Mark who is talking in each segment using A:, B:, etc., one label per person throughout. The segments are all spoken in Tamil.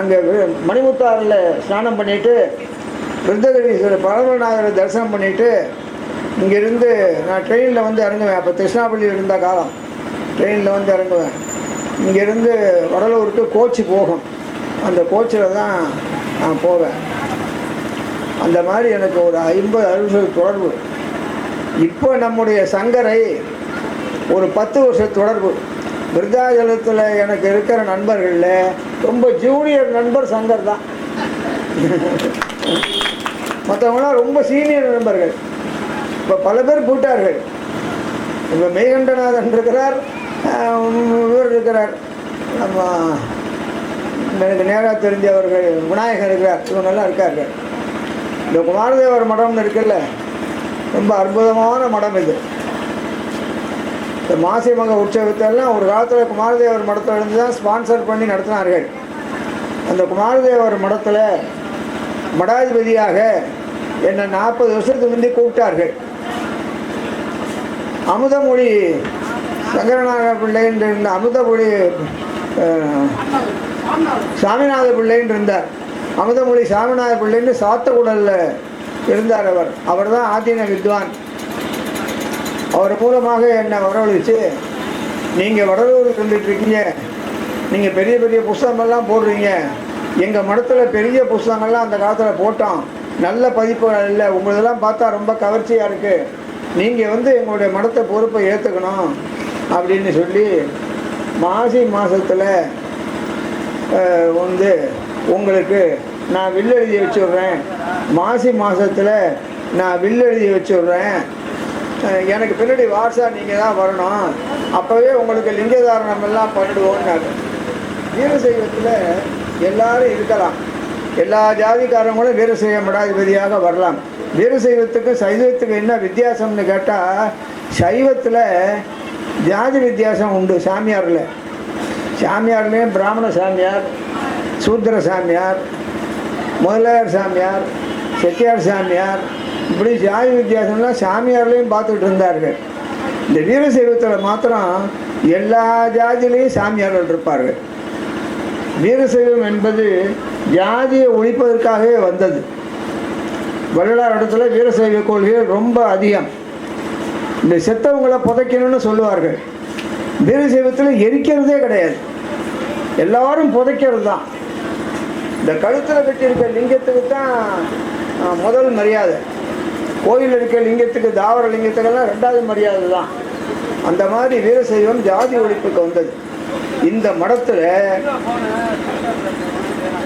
A: அங்கே மணிமுத்தாறில் ஸ்நானம் பண்ணிட்டு விருந்தகிரீஸ்வரர் பரமநாதரை தரிசனம் பண்ணிட்டு இங்கேருந்து நான் ட்ரெயினில் வந்து இறங்குவேன். அப்போ திருஷ்ணாபள்ளி இருந்த காலம். ட்ரெயினில் வந்து இறங்குவேன். இங்கேருந்து வடலூருக்கு கோச்சு போகும். அந்த கோச்சில் தான் நான் போவேன். அந்த மாதிரி எனக்கு ஒரு ஐம்பது அறுபது தொடர்பு. இப்போ நம்முடைய சங்கரை ஒரு பத்து வருஷ தொடர்பு. விருதாச்சலத்தில் எனக்கு இருக்கிற நண்பர்களில் ரொம்ப ஜூனியர் நண்பர் சங்கர் தான். மற்றவங்களாம் ரொம்ப சீனியர் நண்பர்கள். இப்போ பல பேர் போட்டார்கள் இப்போ மெய்கண்டநாதன் இருக்கிறார் இவர் இருக்கிறார். நம்ம எனக்கு நேராக தெரிஞ்சவர்கள் விநாயகர் இருக்கிறார். இவங்கெல்லாம் இருக்கார்கள். இந்த குமாரதேவர் மடம்னு இருக்குல்ல ரொம்ப அற்புதமான மடம் இது. இந்த மாசி மக உற்சவத்தெல்லாம் ஒரு காலத்தில் குமாரதேவர் மடத்திலிருந்து தான் ஸ்பான்சர் பண்ணி நடத்தினார்கள். அந்த குமாரதேவர் மடத்தில் மடாதிபதியாக என்னை நாற்பது வருஷத்துக்கு முந்தி கூப்பிட்டார்கள். அமுதமொழி சங்கரநாத பிள்ளைன்னு இருந்த அமுதமொழி சாமிநாத பிள்ளைன்னு இருந்தார். அமுதமொழி சாமிநாத பிள்ளைன்னு சாத்தகுடலில் இருந்தார் அவர். அவர் தான் ஆதீன வித்வான். அவர் மூலமாக என்னை வரவழைச்சு நீங்கள் வடலூருக்கு இருந்துட்டு இருக்கீங்க நீங்கள் பெரிய பெரிய புஸ்தகங்கள்லாம் போடுறீங்க. எங்கள் மடத்தில் பெரிய புஸ்தகங்கள்லாம் அந்த காலத்தில் போட்டோம் நல்ல பதிப்புகள் இல்லை. உங்களதெல்லாம் பார்த்தா ரொம்ப கவர்ச்சியாக இருக்குது நீங்கள் வந்து எங்களுடைய மடத்தை பொறுப்பை ஏற்றுக்கணும் அப்படின்னு சொல்லி மாசி மாதத்தில் வந்து உங்களுக்கு நான் வில்லெழுதி எழுதி மாசி மாதத்தில் நான் வில்லெழுதி எழுதி எனக்கு பின்னாடி வாட்ஸா நீங்கள் தான் வரணும். அப்போவே உங்களுக்கு லிங்கதாரணம் எல்லாம் பண்ணிடுவோம்னாரு. வீரசைவத்தில் எல்லாரும் இருக்கலாம். எல்லா ஜாதிக்காரங்களும் வீரசைவ மடாதிபதியாக வரலாம். வீரசைவத்துக்கும் சைவத்துக்கும் என்ன வித்தியாசம்னு கேட்டால் சைவத்தில் ஜாதி வித்தியாசம் உண்டு சாமியாரில். சாமியார்லேயும் பிராமண சாமியார் சூத்திர சாமியார் முதலியார் சாமியார் செட்டியார் சாமியார் இப்படி ஜாதி வித்தியாசம்லாம் சாமியார்லேயும் பார்த்துக்கிட்டு இருந்தார்கள். இந்த வீரசைவத்தில் மாத்திரம் எல்லா ஜாதியிலையும் சாமியார்கள் இருப்பார்கள். வீரசைவம் என்பது ஜாதியை ஒழிப்பதற்காகவே வந்தது. வள்ளலார் இடத்துல வீரசைவ கொள்கைகள் ரொம்ப அதிகம். இந்த செத்தவங்களை புதைக்கணும்னு சொல்லுவார்கள். வீரசைவத்தில் எரிக்கிறதே கிடையாது. எல்லாரும் புதைக்கிறது தான் இந்த கழுத்தில் கட்டியிருக்க லிங்கத்துக்கு தான் முதல் மரியாதை. கோயில் இருக்க லிங்கத்துக்கு தாவர லிங்கத்துக்கெல்லாம் ரெண்டாவது மரியாதை தான். அந்த மாதிரி வீரசைவம் ஜாதி ஒழிப்புக்கு வந்தது. இந்த மடத்தில்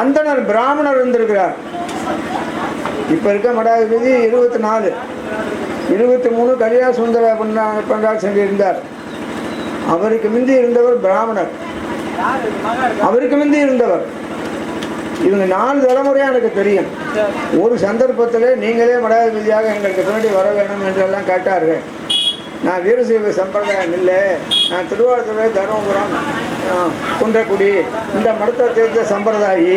A: அந்தனர் பிராமணர் இருந்திருக்கிறார். இப்போ இருக்க மடாதிபதி இருபத்தி நாலு இருபத்தி மூணு கல்யாண சுந்தர பண்ணா பண்டால் சென்றிருந்தார் அவருக்கு மிந்தி இருந்தவர் பிராமணர். அவருக்கு மிந்தி இருந்தவர். இவங்க நாலு தலைமுறையாக எனக்கு தெரியும். ஒரு சந்தர்ப்பத்தில் நீங்களே மடாதிபதியாக எங்களுக்கு பின்னாடி வர வேணும் என்றெல்லாம் கேட்டார்கள். நான் வீரசைவ சம்பிரதாயம் இல்லை. நான் திருவாரூரை தருமபுரம் குன்றக்குடி இந்த மடத்தை தேர்ந்த சம்பிரதாயி.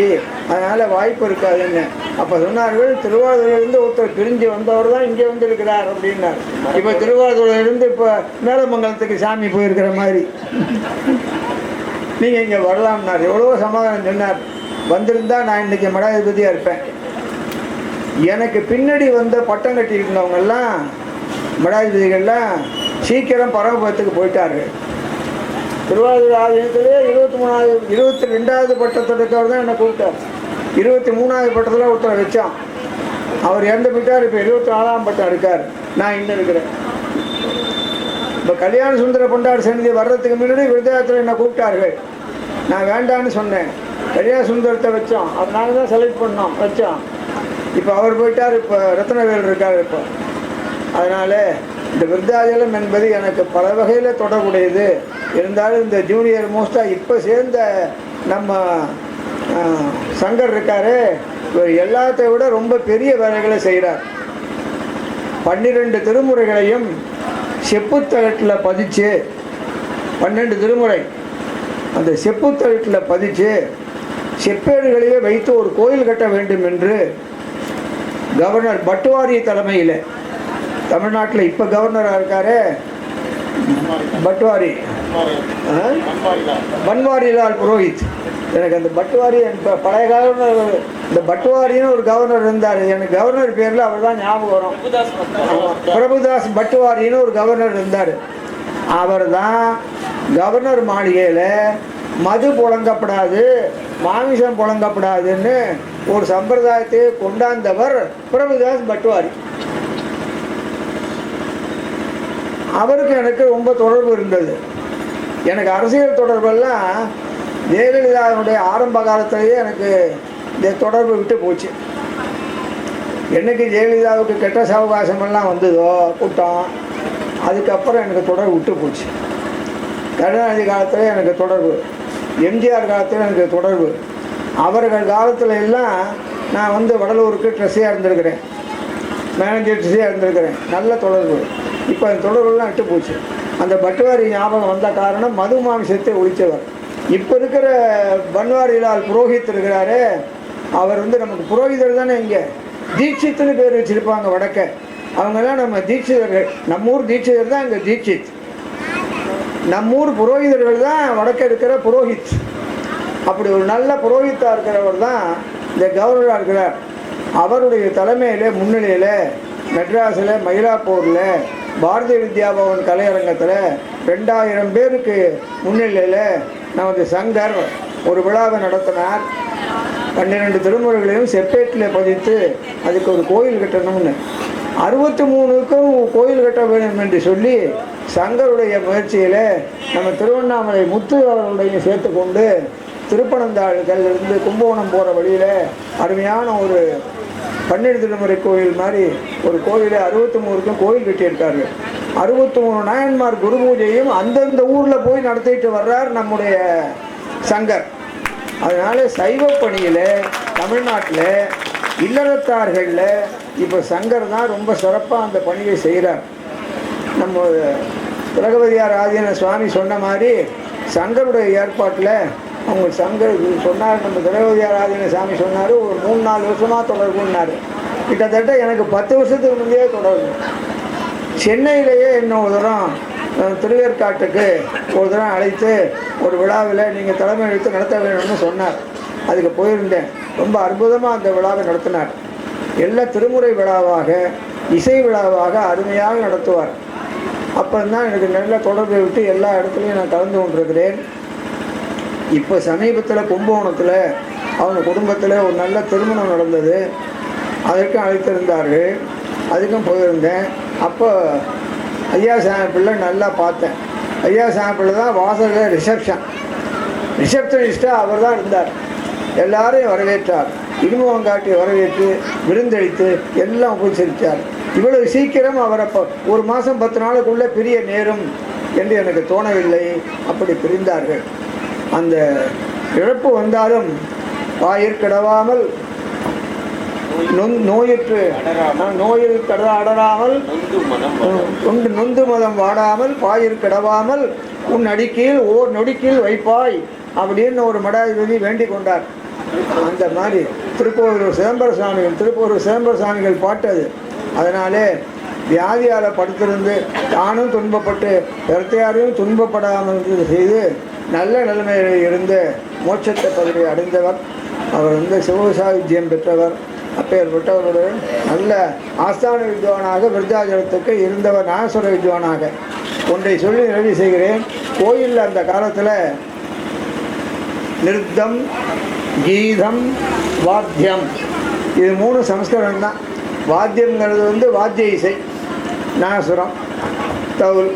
A: அதனால் வாய்ப்பு இருக்காதுன்னு. அப்போ சொன்னார்கள் திருவாரூரிலிருந்து ஒருத்தர் பிரிஞ்சு வந்தவர் தான் இங்கே வந்திருக்கிறார் அப்படின்னார். இப்போ திருவாரூரிலிருந்து இப்போ மேலமங்கலத்துக்கு சாமி போயிருக்கிற மாதிரி. நீங்கள் இங்கே வரலாம்னார். எவ்வளோ சமாதானம் சொன்னார். வந்திருந்தா நான் இன்னைக்கு மடாதிபதியாக இருப்பேன். எனக்கு பின்னாடி வந்த பட்டம் கட்டி இருந்தவங்கெல்லாம் மடாதிபதிகள்லாம் சீக்கிரம் பரமபதத்துக்கு போயிட்டார்கள் திருவாரூர் ஆலயத்திலே இருபத்தி மூணாவது இருபத்தி ரெண்டாவது பட்டத்தில் தான் என்னை கூப்பிட்டார். இருபத்தி மூணாவது பட்டத்தில் ஒருத்தரை வச்சான். அவர் இறந்து போயிட்டார் இப்போ இருபத்தி நாலாம் பட்டம் இருக்கார் நான் இன்னும் இருக்கிறேன். இப்போ கல்யாண சுந்தர பண்டார் சன்னிதி வர்றதுக்கு முன்னாடி விருதாத்தில் என்னை கூப்பிட்டார்கள். நான் வேண்டான்னு சொன்னேன். கல்யாண சுந்தரத்தை வச்சோம் அதனால தான் செலக்ட் பண்ணோம் வச்சோம் இப்போ அவர் போயிட்டார். இப்போ ரத்னவேல் இருக்கார் இப்போ. அதனால் இந்த விருத்தாச்சலம் என்பது எனக்கு பல வகையில் தொடர்புடையது. இருந்தாலும் இந்த ஜூனியர் மோஸ்ட்டாக இப்போ சேர்ந்த நம்ம சங்கர் இருக்காரு. இவர் எல்லாத்தை விட ரொம்ப பெரிய வேலைகளை செய்கிறார் பன்னிரெண்டு திருமுறைகளையும் செப்புத்தகட்டில் பதிச்சு பன்னெண்டு திருமுறை. அந்த செப்புத்தகட்டில் பதிச்சு செப்பேடுகளையே வைத்து ஒரு கோயில் கட்ட வேண்டும் என்று கவர்னர் பட்டுவாரி தலைமையில் தமிழ்நாட்டில் இப்போ கவர்னராக இருக்காரு? பட்வாரி ஆ? பன்வாரிலால் புரோஹித். எனக்கு அந்த பட்வாரி இப்போ பழைய கவர்னர் இந்த பட்வாரின்னு ஒரு கவர்னர் இருந்தார். எனக்கு கவர்னர் பேரில் அவர் தான் ஞாபகம் வரும். பிரபுதாஸ் பட்வாரின்னு ஒரு கவர்னர் இருந்தார். அவர் தான் கவர்னர் மாளிகையில் மது புழங்கப்படாது மாமிசம் புழங்கப்படாதுன்னு ஒரு சம்பிரதாயத்தை கொண்டாந்தவர் பிரபுதாஸ் பட்வாரி அவருக்கு எனக்கு ரொம்ப தொடர்பு இருந்தது. எனக்கு அரசியல் தொடர்பெல்லாம் ஜெயலலிதாவினுடைய ஆரம்ப காலத்திலேயே எனக்கு இந்த தொடர்பு விட்டு போச்சு. என்னைக்கு ஜெயலலிதாவுக்கு கெட்ட சவகாசமெல்லாம் வந்ததோ கூட்டம் அதுக்கப்புறம் எனக்கு தொடர்பு விட்டு போச்சு. கருணாநிதி காலத்தில் எனக்கு தொடர்பு. எம்ஜிஆர் காலத்தில் எனக்கு தொடர்பு. அவர்கள் காலத்தில் எல்லாம் நான் வந்து வடலூருக்கு ட்ரெஸ்ஸியாக இருந்திருக்கிறேன். மேனேஜர் ட்ரெஸ்ஸியாக இருந்திருக்கிறேன். நல்ல தொடர்பு. இப்போ அந்த தொடர்புலாம் விட்டு போச்சு. அந்த பட்டுவாரி ஞாபகம் வந்த காரணம் மது மாமிசத்தை ஒழித்தவர். இப்போ இருக்கிற பன்வாரிலால் புரோஹித் இருக்கிறாரு அவர் வந்து நமக்கு புரோகிதர் தானே இங்கே. தீட்சித்துன்னு பேர் வச்சுருப்பாங்க வடக்க. அவங்கெல்லாம் நம்ம தீட்சிதர்கள். நம்ம ஊர் தீட்சிதர் தான் இங்கே தீட்சித். நம்ம ஊர் புரோகிதர்கள் தான் வடக்க இருக்கிற புரோஹித். அப்படி ஒரு நல்ல புரோஹித்தாக இருக்கிறவர் தான் இந்த கவர்னராக இருக்கிறார் அவருடைய தலைமையில் முன்னிலையில் மெட்ராஸில் மயிலாப்பூரில் பாரதிய வித்யா பவன் கலையரங்கத்தில் ரெண்டாயிரம் பேருக்கு முன்னிலையில் நமது சங்கர் ஒரு விழாவை நடத்தினார். பன்னிரெண்டு திருமுறைகளையும் செப்பேட்டில் பதித்து அதுக்கு ஒரு கோயில் கட்டணும்னு. அறுபத்தி மூணுக்கும் கோயில் கட்ட வேண்டும் என்று சொல்லி சங்கருடைய முயற்சியில் நம்ம திருவண்ணாமலை முத்து அவர்களுடைய சேர்த்து கொண்டு கும்பகோணம் போகிற வழியில் அருமையான ஒரு பன்னீர் திருமுறை கோயில் மாதிரி ஒரு கோயிலை அறுபத்தி மூணுக்கும் கோயில் கட்டியிருக்காரு அறுபத்தி மூணு நாயன்மார் குரு பூஜையும் அந்தந்த ஊரில் போய் நடத்திட்டு வர்றார் நம்முடைய சங்கர். அதனால் சைவ பணியில் தமிழ்நாட்டில் இல்லறத்தார்களில் இப்போ சங்கர் தான் ரொம்ப சிறப்பாக அந்த பணியை செய்கிறார் நம்ம திலகபதியார் ஆதீன சுவாமி சொன்ன மாதிரி சங்கருடைய ஏற்பாட்டில் அவங்க சங்கர் சொன்னார் நம்ம திலகவதியார் ஆதீன சாமி சொன்னார் ஒரு மூணு நாலு வருஷமாக தொடர்புன்னார். கிட்டத்தட்ட எனக்கு பத்து வருஷத்துக்கு முந்தையே தொடர்பு. சென்னையிலேயே இன்னும் ஒரு தரம் திருவேற்காட்டுக்கு ஒரு தரம் அழைத்து ஒரு விழாவில் நீங்கள் தலைமை எடுத்து நடத்த வேணும்னு சொன்னார். அதுக்கு போயிருந்தேன். ரொம்ப அற்புதமாக அந்த விழாவை நடத்தினார். எல்லா திருமுறை விழாவாக இசை விழாவாக அருமையாக நடத்துவார். அப்போ எனக்கு நல்ல தொடர்பை விட்டு எல்லா இடத்துலையும் நான் கலந்து கொண்டிருக்கிறேன். இப்போ சமீபத்தில் கும்பகோணத்தில் அவங்க குடும்பத்தில் ஒரு நல்ல திருமணம் நடந்தது. அதற்கும் அழைத்திருந்தார்கள். அதுக்கும் போயிருந்தேன். அப்போ ஐயா சாமி நல்லா பார்த்தேன். ஐயா சாமி தான் வாசலில் ரிசப்ஷன் ரிசப்ஷனிஸ்ட்டாக அவர் தான் இருந்தார். எல்லாரையும் வரவேற்றார். இடுமுகம் காட்டி வரவேற்று விருந்தளித்து எல்லாம் உபசரித்தார் இவ்வளவு சீக்கிரம் அவரை ஒரு மாதம் பத்து நாளுக்குள்ளே பிரிய நேரும் என்று எனக்கு தோணவில்லை. அப்படி பிரிந்தார்கள். அந்த இழப்பு வந்தாலும் வாயிற் கிடவாமல் நொந் நோயுற்று நோயில் கட அடராமல் உண்டு நொந்து மதம் வாடாமல் பாயிற் கிடவாமல் உன் அடிக்கையில் ஓர் நொடிக்கீழ் வைப்பாய் அப்படின்னு ஒரு மடாதிபதி வேண்டிக் கொண்டார். அந்த மாதிரி திருப்பூர் சிதம்பர சுவாமிகள் திருப்பூர் சிதம்பர சுவாமிகள் பாட்டு அது அதனாலே வியாதியால் படுத்திருந்து தானும் துன்பப்பட்டு இரத்தையாரையும் துன்பப்படாமல் செய்து நல்ல நிலைமையில் இருந்து மோட்சத்தை பதவி அடைந்தவர். அவர் வந்து சிவசாகித்யம் பெற்றவர். அப்பேற்பட்டவருடன் நல்ல ஆஸ்தான வித்வானாக விருத்தாஜலத்துக்கு இருந்தவர் நாகசுர வித்வானாக. ஒன்றை சொல்லி நிறைவு செய்கிறேன். கோயிலில் அந்த காலத்தில் நிருத்தம் கீதம் வாத்தியம். இது மூணு சம்ஸ்கரணம் தான் வாத்தியங்கிறது வந்து வாத்திய இசை நாசுரம் தவுல்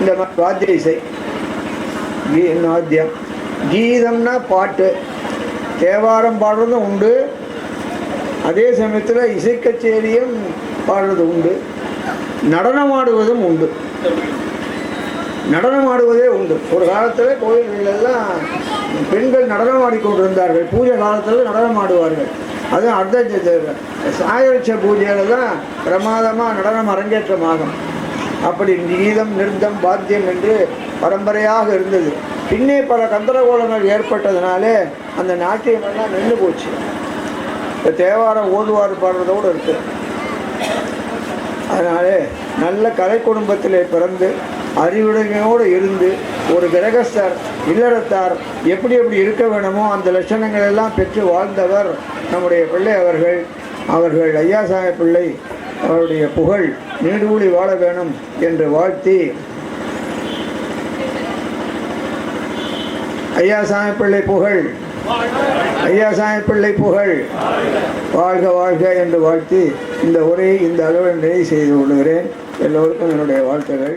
A: இந்த மாதிரி வாத்திய இசை. கீ வாத்தியம் கீதம்னா பாட்டு. தேவாரம் பாடுறதும் உண்டு. அதே சமயத்தில் இசைக்கச்சேரியும் பாடுறது உண்டு. நடனம் ஆடுவதும் உண்டு. நடனம் ஆடுவதே உண்டு. ஒரு காலத்தில் கோயில்களெல்லாம் பெண்கள் நடனம் ஆடிக்கொண்டிருந்தார்கள். பூஜை காலத்தில் நடனம் ஆடுவார்கள். அதுவும் அர்த்த சாயலட்ச பூஜையில் தான் பிரமாதமாக நடனம் அரங்கேற்றமாகும். அப்படி கீதம் நிறுத்தம் பாத்தியம் என்று பரம்பரையாக இருந்தது. பின்னே பல கந்தரகோலங்கள் ஏற்பட்டதுனாலே அந்த நாட்டியமெல்லாம் நின்று போச்சு. இப்போ தேவாரம் ஓதுவார் பாடுறதோடு இருக்கு. அதனாலே நல்ல கலை குடும்பத்தில் பிறந்து அறிவுடைமையோடு இருந்து ஒரு கிரகஸ்தர் இல்லறத்தார் எப்படி எப்படி இருக்க வேணுமோ அந்த லட்சணங்கள் எல்லாம் பெற்று வாழ்ந்தவர் நம்முடைய பிள்ளை அவர்கள் அவர்கள் ஐயா ஐயாசாமி பிள்ளை அவருடைய புகழ் நீடூழி வாழ வேணும் என்று வாழ்த்தி ஐயா ஐயாசாமி பிள்ளை புகழ் ஐயா ஐயாசாமி பிள்ளை புகழ் வாழ்க வாழ்க என்று வாழ்த்தி இந்த உரையை இந்த அளவில் நிறைவு செய்து கொள்கிறேன். எல்லோருக்கும் என்னுடைய வாழ்த்துகள்.